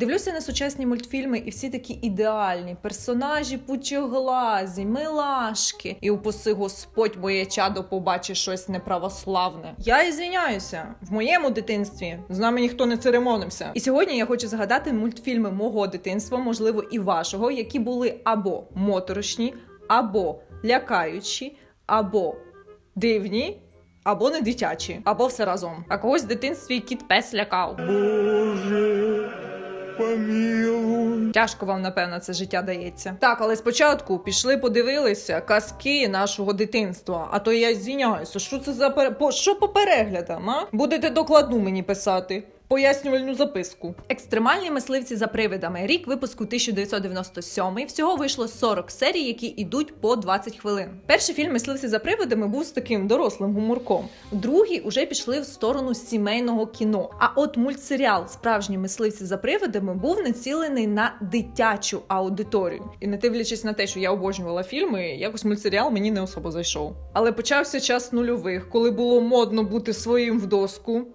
Дивлюся на сучасні мультфільми, і всі такі ідеальні персонажі пучоглазі, милашки. І упаси Господь моє чадо побачить щось неправославне. Я і звіняюся. В моєму дитинстві з нами ніхто не церемонився. І сьогодні я хочу згадати мультфільми мого дитинства, можливо, і вашого, які були або моторошні, або лякаючі, або дивні. Або не дитячі, або все разом. А когось в дитинстві кіт пес лякав. Боже, помилуй. Тяжко вам, напевно, це життя дається. Так, але спочатку пішли, подивилися казки нашого дитинства. А то я звіняюся, що це за пере... по... що по переглядам? А? Будете докладну мені писати. Пояснювальну записку. Екстремальні мисливці за привидами. Рік випуску 1997. Всього вийшло 40 серій, які йдуть по 20 хвилин. Перший фільм Мисливці за привидами був з таким дорослим гуморком. Другі уже пішли в сторону сімейного кіно. А от мультсеріал Справжні мисливці за привидами був націлений на дитячу аудиторію. І не дивлячись на те, що я обожнювала фільми, якось мультсеріал мені не особо зайшов. Але почався час нульових, коли було модно бути своїм в доску.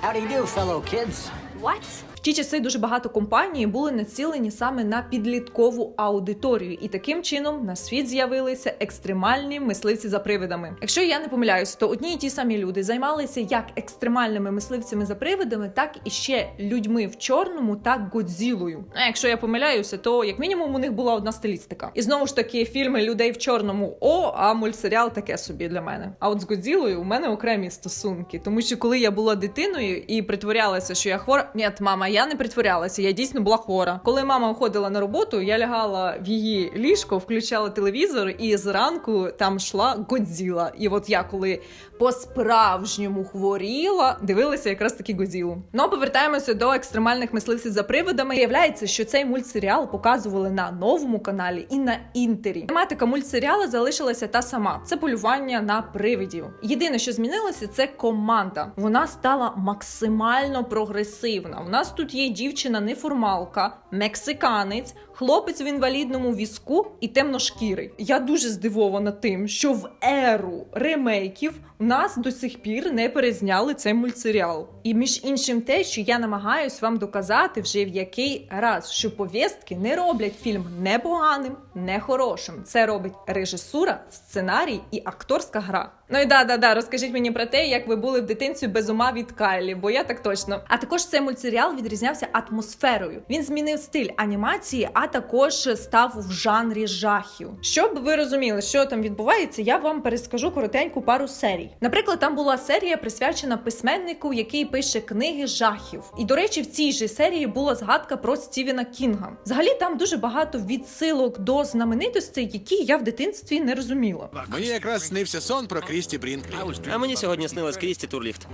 How do you do, fellow kids? What? Ті часи дуже багато компаній були націлені саме на підліткову аудиторію, і таким чином на світ з'явилися екстремальні мисливці за привидами. Якщо я не помиляюся, то одні і ті самі люди займалися як екстремальними мисливцями за привидами, так і ще людьми в чорному та Годзілою. А якщо я помиляюся, то як мінімум у них була одна стилістика. І знову ж таки, фільми людей в чорному о, а мультсеріал таке собі для мене. А от з Годзілою у мене окремі стосунки, тому що коли я була дитиною і притворялася, що я хвора. Ні, мама, я не притворялася, я дійсно була хвора. Коли мама уходила на роботу, я лягала в її ліжко, включала телевізор, і зранку там йшла Годзіла. І от я коли по-справжньому хворіла, дивилася якраз таки Годзілу. Ну повертаємося до екстремальних мисливців за привидами. Виявляється, що цей мультсеріал показували на новому каналі і на інтері. Тематика мультсеріалу залишилася та сама: це полювання на привидів. Єдине, що змінилося, це команда. Вона стала максимально прогресивна. У нас тут є дівчина-неформалка, мексиканець, хлопець в інвалідному візку і темношкірий. Я дуже здивована тим, що в еру ремейків у нас до сих пір не перезняли цей мультсеріал. І між іншим, те, що я намагаюсь вам доказати вже в який раз, що повістки не роблять фільм не поганим, не хорошим. Це робить режисура, сценарій і акторська гра. Ну і да, да, да, розкажіть мені про те, як ви були в дитинстві без ума від Кайлі, бо я так точно. А також цей мультсеріал відрізнявся атмосферою. Він змінив стиль анімації, а також став в жанрі жахів. Щоб ви розуміли, що там відбувається, я вам перескажу коротеньку пару серій. Наприклад, там була серія присвячена письменнику, який пише книги жахів. І до речі, в цій же серії була згадка про Стівена Кінга. Взагалі там дуже багато відсилок до знаменитостей, які я в дитинстві не розуміла. Мені якраз снився сон про Крісті Брінклі. А мені сьогодні снилась Крісті Турліфт.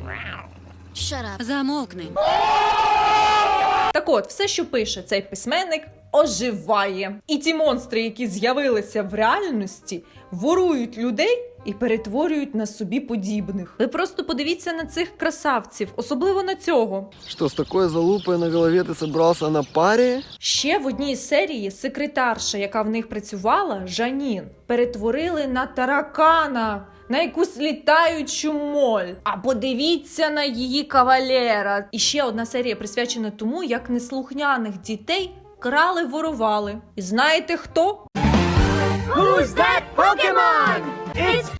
Замовкни. Так от, все, що пише цей письменник, оживає. І ті монстри, які з'явилися в реальності, ворують людей. І перетворюють на собі подібних. Ви просто подивіться на цих красавців, особливо на цього. Что, с такой залупой на голове ты собрался на паре? Ще в одній серії секретарша, яка в них працювала, Жанін, перетворили на таракана. На якусь літаючу моль. А подивіться на її кавалера. І ще одна серія присвячена тому, як неслухняних дітей крали, ворували. І знаєте хто?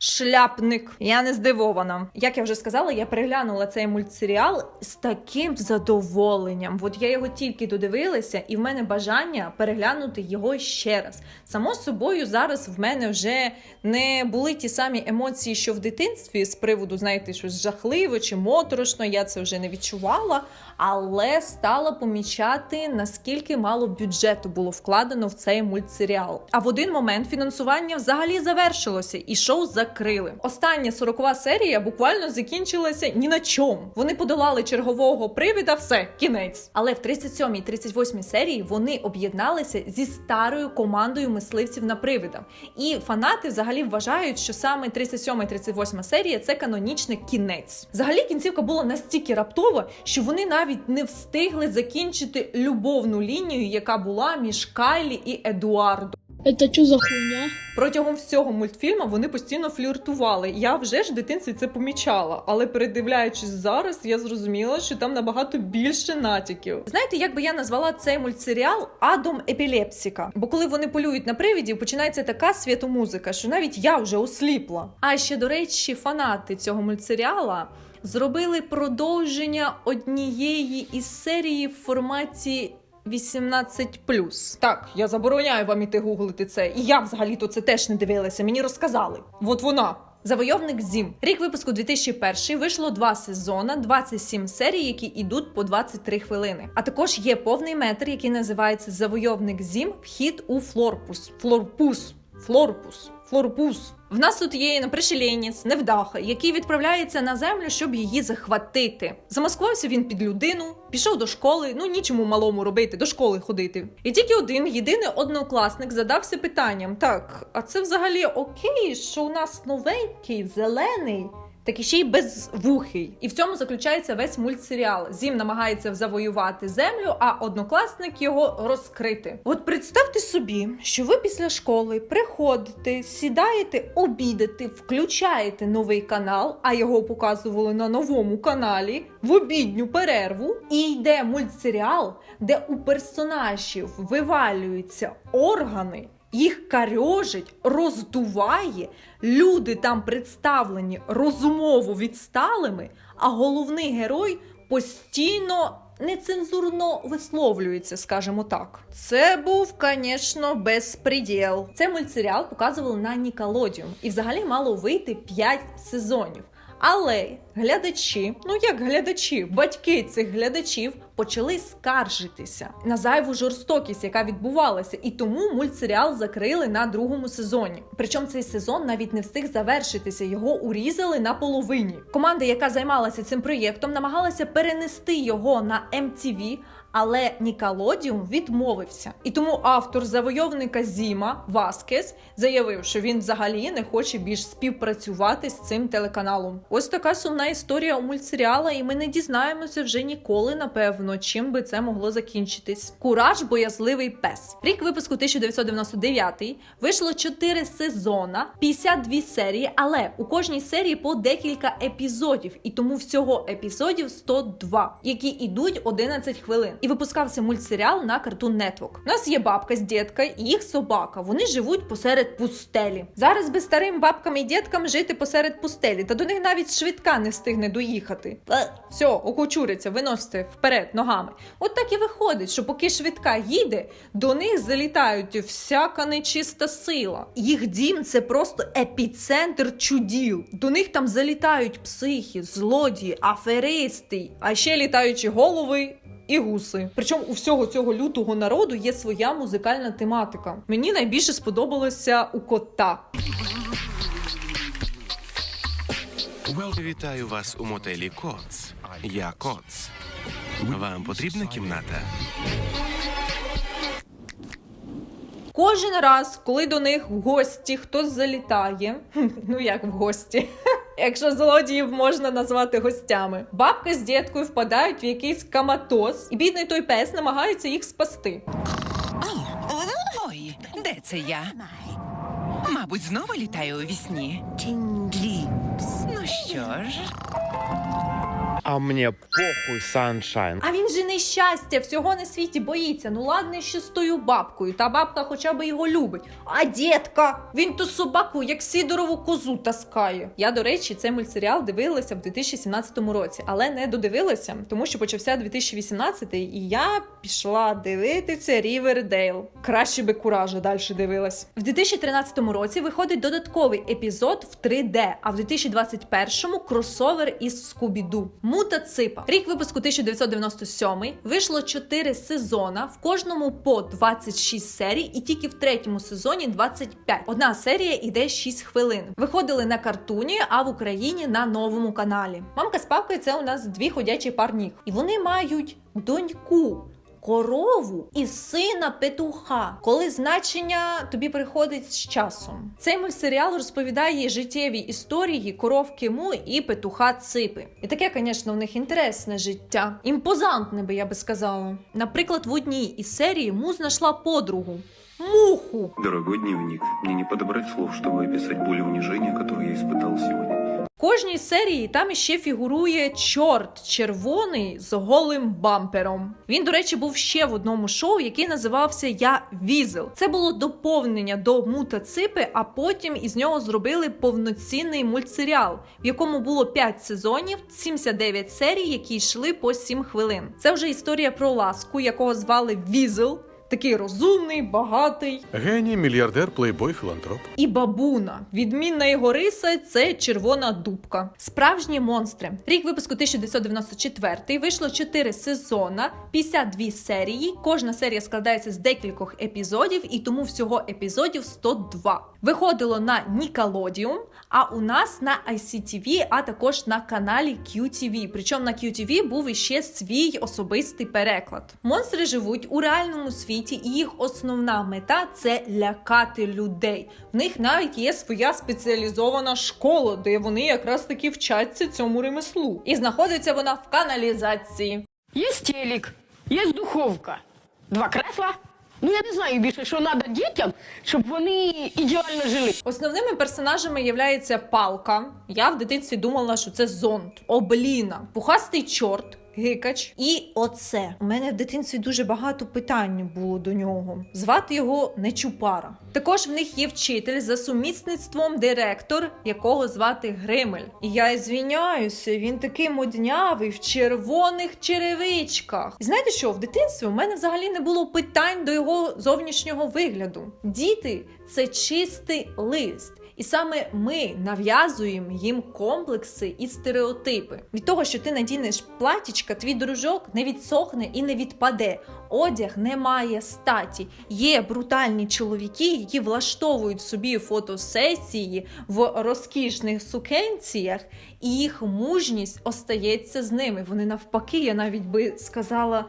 Шляпник. Я не здивована. Як я вже сказала, я переглянула цей мультсеріал з таким задоволенням. От я його тільки додивилася, і в мене бажання переглянути його ще раз. Само собою, зараз в мене вже не були ті самі емоції, що в дитинстві з приводу, знаєте, щось жахливо чи моторошно. Я це вже не відчувала, але стала помічати, наскільки мало бюджету було вкладено в цей мультсеріал. А в один момент фінансування взагалі завершилося, і шоу закрили. Остання сорокова серія буквально закінчилася ні на чому. Вони подолали чергового привида, все, кінець. Але в 37 і 38 серії вони об'єдналися зі старою командою мисливців на привида. І фанати взагалі вважають, що саме 37 і 38 серія це канонічний кінець. Взагалі кінцівка була настільки раптова, що вони навіть не встигли закінчити любовну лінію, яка була між Кайлі і Едуардо. Это что за хуйня? Протягом всього мультфільму вони постійно фліртували. Я вже ж в дитинстві це помічала, але передивляючись зараз, я зрозуміла, що там набагато більше натяків. Знаєте, як би я назвала цей мультсеріал адом епілепсіка? Бо коли вони полюють на привідів, починається така святомузика, що навіть я вже осліпла. А ще до речі, фанати цього мультсеріала. Зробили продовження однієї із серії в форматі 18+. Так, я забороняю вам іти гуглити це. І я взагалі-то це теж не дивилася. Мені розказали. От вона. Завойовник Зім. Рік випуску 2001 вийшло два сезона, 27 серій, які йдуть по 23 хвилини. А також є повний метр, який називається Завойовник Зім. Вхід у Флорпус. Флорпус. Флорпус. Флорпус. В нас тут є Напришеленіс, невдаха, який відправляється на землю, щоб її захватити. Замаскувався він під людину, пішов до школи. Ну нічому малому робити, до школи ходити. І тільки один єдиний однокласник задався питанням: так, а це взагалі окей, що у нас новенький, зелений. Так і ще й безвухий. І в цьому заключається весь мультсеріал. Зім намагається завоювати землю, а однокласник його розкрити. От представте собі, що ви після школи приходите, сідаєте обідати, включаєте новий канал, а його показували на новому каналі в обідню перерву. І йде мультсеріал, де у персонажів вивалюються органи. Їх карьожить, роздуває, люди там представлені розумово відсталими, а головний герой постійно нецензурно висловлюється, скажімо так. Це був, звісно, безпреділ. Цей мультсеріал показували на Ніколодіум і взагалі мало вийти 5 сезонів. Але глядачі, ну як глядачі, батьки цих глядачів почали скаржитися на зайву жорстокість, яка відбувалася, і тому мультсеріал закрили на другому сезоні. Причому цей сезон навіть не встиг завершитися, його урізали на половині. Команда, яка займалася цим проєктом, намагалася перенести його на MTV, але Ніколодіум відмовився. І тому автор завойовника Зіма Васкес заявив, що він взагалі не хоче більш співпрацювати з цим телеканалом. Ось така сумна історія у мультсеріала, і ми не дізнаємося вже ніколи, напевно, чим би це могло закінчитись. Кураж, боязливий пес. Рік випуску 1999 вийшло 4 сезона, 52 серії, але у кожній серії по декілька епізодів, і тому всього епізодів 102, які ідуть 11 хвилин. І випускався мультсеріал на Cartoon Network. У нас є бабка з дітка і їх собака. Вони живуть посеред пустелі. Зараз би старим бабкам і діткам жити посеред пустелі, та до них навіть швидка не встигне доїхати. Все, окучуриться, виносите вперед ногами. От так і виходить, що поки швидка їде, до них залітають всяка нечиста сила. Їх дім це просто епіцентр чуділ. До них там залітають психи, злодії, аферисти, а ще літаючі голови. І гуси. Причому у всього цього лютого народу є своя музикальна тематика. Мені найбільше сподобалося у кота. Вітаю вас у мотелі Коц. Я Коц. Вам потрібна кімната? Кожен раз, коли до них в гості хтось залітає, ну як в гості. Якщо злодіїв можна назвати гостями, бабка з діткою впадають в якийсь каматоз, і бідний той пес намагається їх спасти. Ой, де це я? Мабуть, знову літаю у вісні. Ну що ж, А мне похуй, Саншайн. А він же нещастя, всього на світі боїться. Ну ладно, що з тою бабкою, та бабка хоча б його любить. А дітка, він ту собаку, як сідорову козу таскає. Я, до речі, цей мультсеріал дивилася в 2017 році, але не додивилася, тому що почався 2018 і я пішла дивитися Рівердейл. Краще би куража далі дивилась. В 2013 році виходить додатковий епізод в 3D, а в 2021-му кросовер із Скубіду. Мута Ципа. Рік випуску 1997 вийшло 4 сезона, в кожному по 26 серій, і тільки в третьому сезоні 25. Одна серія іде 6 хвилин. Виходили на картуні, а в Україні на новому каналі. Мамка з папкою це у нас дві ходячі парні. І вони мають доньку. Корову і сина петуха, коли значення тобі приходить з часом. Цей мультсеріал розповідає життєві історії коровки Му і петуха Ципи. І таке, звісно, в них інтересне життя. Імпозантне би я би сказала. Наприклад, в одній із серій Му знайшла подругу. Муху. Дорогой дневник, мне не подобрать слов, чтобы описать боль и кожній серії там іще фігурує чорт червоний з голим бампером. Він, до речі, був ще в одному шоу, який називався Я Візел. Це було доповнення до Мута Ципи, а потім із нього зробили повноцінний мультсеріал, в якому було 5 сезонів, 79 серій, які йшли по 7 хвилин. Це вже історія про ласку, якого звали Візел. Такий розумний, багатий, Геній, мільярдер, плейбой, філантроп. і бабуна. Відмінна його риса це червона дубка. Справжні монстри. Рік випуску 1994 вийшло 4 сезона, 52 серії. Кожна серія складається з декількох епізодів, і тому всього епізодів 102. Виходило на Nickelodeon, а у нас на ICTV, а також на каналі QTV. Причому на QTV був іще свій особистий переклад. Монстри живуть у реальному світі, і їх основна мета це лякати людей. В них навіть є своя спеціалізована школа, де вони якраз таки вчаться цьому ремеслу. І знаходиться вона в каналізації. Є телек, є духовка, два кресла. Ну я не знаю більше, що треба дітям, щоб вони ідеально жили. Основними персонажами являється палка. Я в дитинстві думала, що це зонт, обліна, пухастий чорт. Гикач і оце. У мене в дитинстві дуже багато питань було до нього. Звати його Нечупара. Також в них є вчитель за сумісництвом директор, якого звати Гримель. І я звіняюся, він такий моднявий в червоних черевичках. І знаєте що? В дитинстві у мене взагалі не було питань до його зовнішнього вигляду. Діти це чистий лист. І саме ми нав'язуємо їм комплекси і стереотипи. Від того, що ти надінеш платічка, твій дружок не відсохне і не відпаде. Одяг не має статі. Є брутальні чоловіки, які влаштовують собі фотосесії в розкішних сукенціях, і їх мужність остається з ними. Вони навпаки, я навіть би сказала,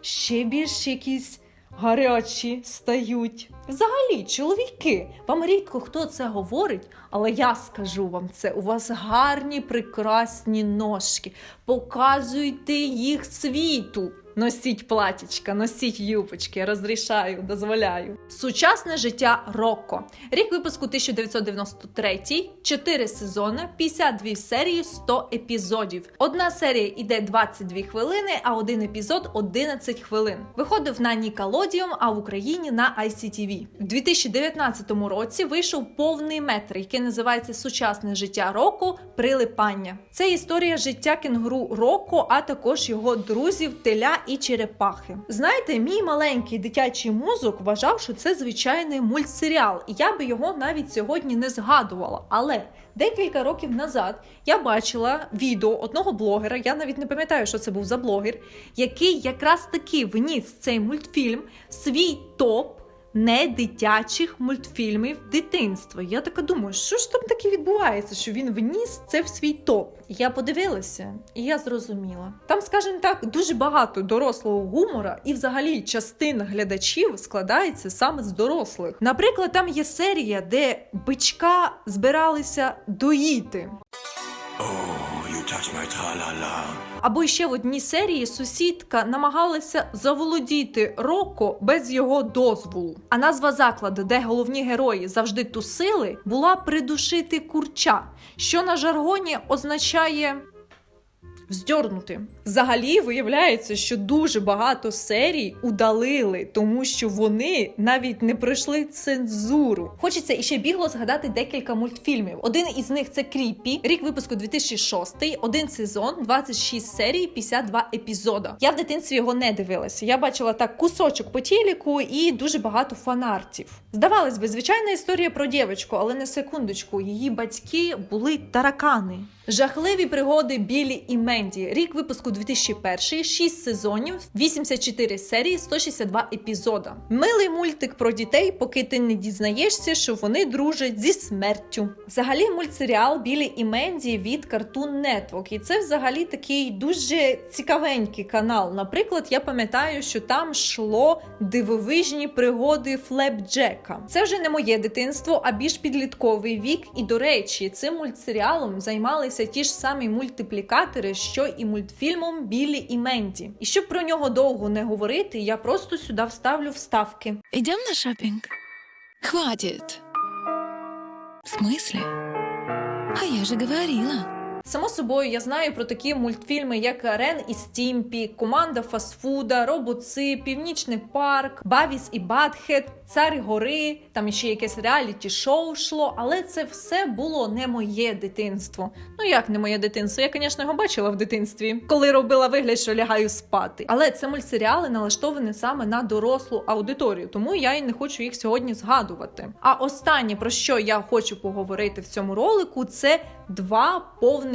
ще більш якісь гарячі стають. Взагалі, чоловіки, вам рідко хто це говорить, але я скажу вам це. У вас гарні, прекрасні ножки. Показуйте їх світу. Носіть платічка, носіть юбочки, розрішаю, дозволяю. Сучасне життя Рокко. Рік випуску 1993, 4 сезони, 52 серії, 100 епізодів. Одна серія іде 22 хвилини, а один епізод 11 хвилин. Виходив на Nickelodeon, а в Україні на ICTV. В 2019 році вийшов повний метр, який називається Сучасне життя Рокко Прилипання. Це історія життя кенгуру Рокко, а також його друзів Теля і Черепахи. Знаєте, мій маленький дитячий мозок вважав, що це звичайний мультсеріал, і я би його навіть сьогодні не згадувала. Але декілька років назад я бачила відео одного блогера, я навіть не пам'ятаю, що це був за блогер, який якраз таки вніс цей мультфільм свій топ не дитячих мультфільмів дитинства. Я така думаю, що ж там таке відбувається, що він вніс це в свій топ. Я подивилася, і я зрозуміла. Там, скажімо так, дуже багато дорослого гумора, і взагалі частина глядачів складається саме з дорослих. Наприклад, там є серія, де бичка збиралися доїти. Або ще в одній серії сусідка намагалася заволодіти Роко без його дозволу. А назва закладу, де головні герої завжди тусили, була придушити курча, що на жаргоні означає. Вздьорнути. Взагалі виявляється, що дуже багато серій удалили, тому що вони навіть не пройшли цензуру. Хочеться іще бігло згадати декілька мультфільмів. Один із них це Кріпі, рік випуску 2006, один сезон, 26 серій, 52 епізода. Я в дитинстві його не дивилася. Я бачила так кусочок по телеку і дуже багато фанартів. Здавалось би, звичайна історія про дівчинку, але на секундочку, її батьки були таракани. Жахливі пригоди Білі і Менді. Рік випуску 2001, 6 сезонів, 84 серії, 162 епізода. Милий мультик про дітей, поки ти не дізнаєшся, що вони дружать зі смертю. Взагалі, мультсеріал Білі і Менді від Cartoon Network. І це взагалі такий дуже цікавенький канал. Наприклад, я пам'ятаю, що там йшло дивовижні пригоди Флепджека. Це вже не моє дитинство, а більш підлітковий вік. І до речі, цим мультсеріалом займалися ті ж самі мультиплікатори, що і мультфільмом Білі і Менді. І щоб про нього довго не говорити, я просто сюди вставлю вставки. Ідемо на шопінг? Хватит. В смысле? А я же говорила. Само собою, я знаю про такі мультфільми, як Рен і Стімпі, Команда фастфуда, Робоци, Північний парк, Бавіс і Батхет, Цар гори, там ще якесь реаліті шоу йшло, але це все було не моє дитинство. Ну як не моє дитинство? Я, звісно, його бачила в дитинстві, коли робила вигляд, що лягаю спати. Але це мультсеріали налаштовані саме на дорослу аудиторію, тому я і не хочу їх сьогодні згадувати. А останнє про що я хочу поговорити в цьому ролику, це два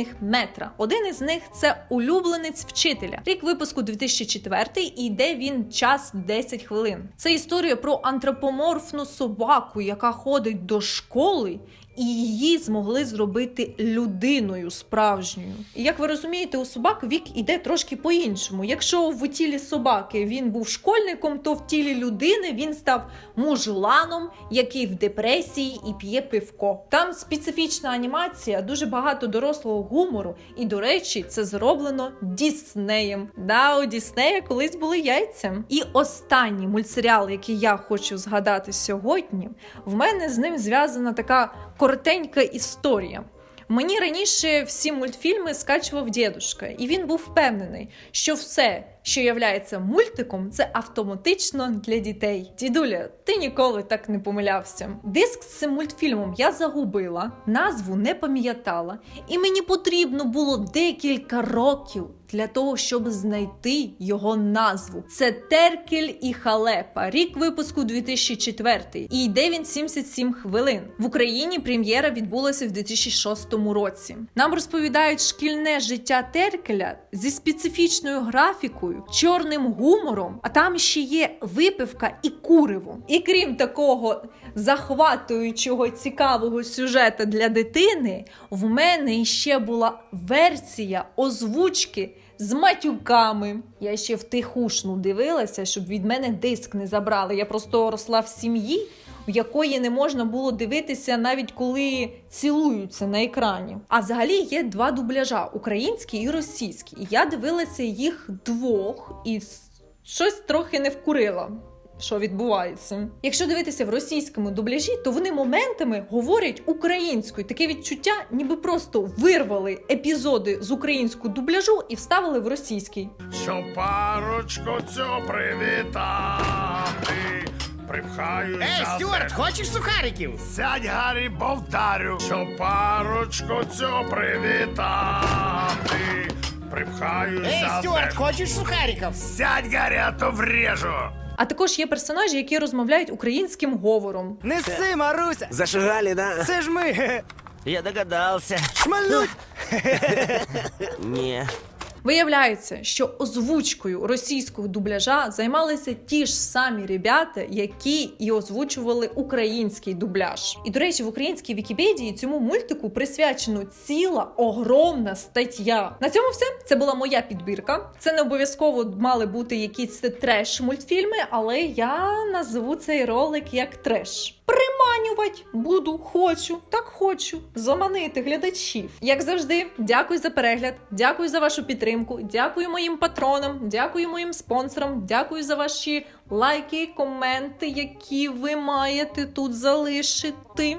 повних метра. Один із них це улюбленець вчителя. Рік випуску 2004 і йде він час 10 хвилин. Це історія про антропоморфну собаку, яка ходить до школи. І її змогли зробити людиною справжньою. І як ви розумієте, у собак вік іде трошки по-іншому. Якщо в тілі собаки він був школьником, то в тілі людини він став мужланом, який в депресії і п'є пивко. Там специфічна анімація, дуже багато дорослого гумору. І, до речі, це зроблено Діснеєм. Да, у Діснея колись були яйця. І останній мультсеріал, який я хочу згадати сьогодні, в мене з ним зв'язана така коротенька історія. Мені раніше всі мультфільми скачував дідушка, і він був впевнений, що все, що являється мультиком, це автоматично для дітей. Дідуля, ти ніколи так не помилявся. Диск з цим мультфільмом я загубила, назву не пам'ятала, і мені потрібно було декілька років для того, щоб знайти його назву. Це Теркель і Халепа, рік випуску 2004. І йде він 77 хвилин. В Україні прем'єра відбулася в 2006 році. Нам розповідають шкільне життя Теркеля зі специфічною графікою, чорним гумором, а там ще є випивка і куриво. І крім такого захватуючого цікавого сюжета для дитини, в мене ще була версія озвучки з матюками. Я ще втихушну дивилася, щоб від мене диск не забрали. Я просто росла в сім'ї, в якої не можна було дивитися навіть коли цілуються на екрані. А взагалі є два дубляжа: український і російський. Я дивилася їх двох і щось трохи не вкурила. Що відбувається? Якщо дивитися в російському дубляжі, то вони моментами говорять українською. Таке відчуття, ніби просто вирвали епізоди з українського дубляжу і вставили в російський. Що парочку цю привітати. Припхаюся. Ей, Стюарт, хочеш сухариків? Сядь, Гаррі, бовтарю. Що парочку цю привітати. Припхаюся. Ей, Стюарт, хочеш сухариків? Сядь, Гаррі, а то врежу. А також є персонажі, які розмовляють українським говором. Неси, Маруся! Зашагали, да? Це ж ми! Я догадався. Шмальнуть! Ні. Виявляється, що озвучкою російського дубляжа займалися ті ж самі ребята, які і озвучували український дубляж. І до речі, в українській Вікіпедії цьому мультику присвячено ціла огромна стаття. На цьому все. Це була моя підбірка. Це не обов'язково мали бути якісь треш мультфільми, але я назву цей ролик як треш. Приманювати буду, хочу, так хочу заманити глядачів. Як завжди, дякую за перегляд, дякую за вашу підтримку, дякую моїм патронам, дякую моїм спонсорам, дякую за ваші лайки, коменти, які ви маєте тут залишити.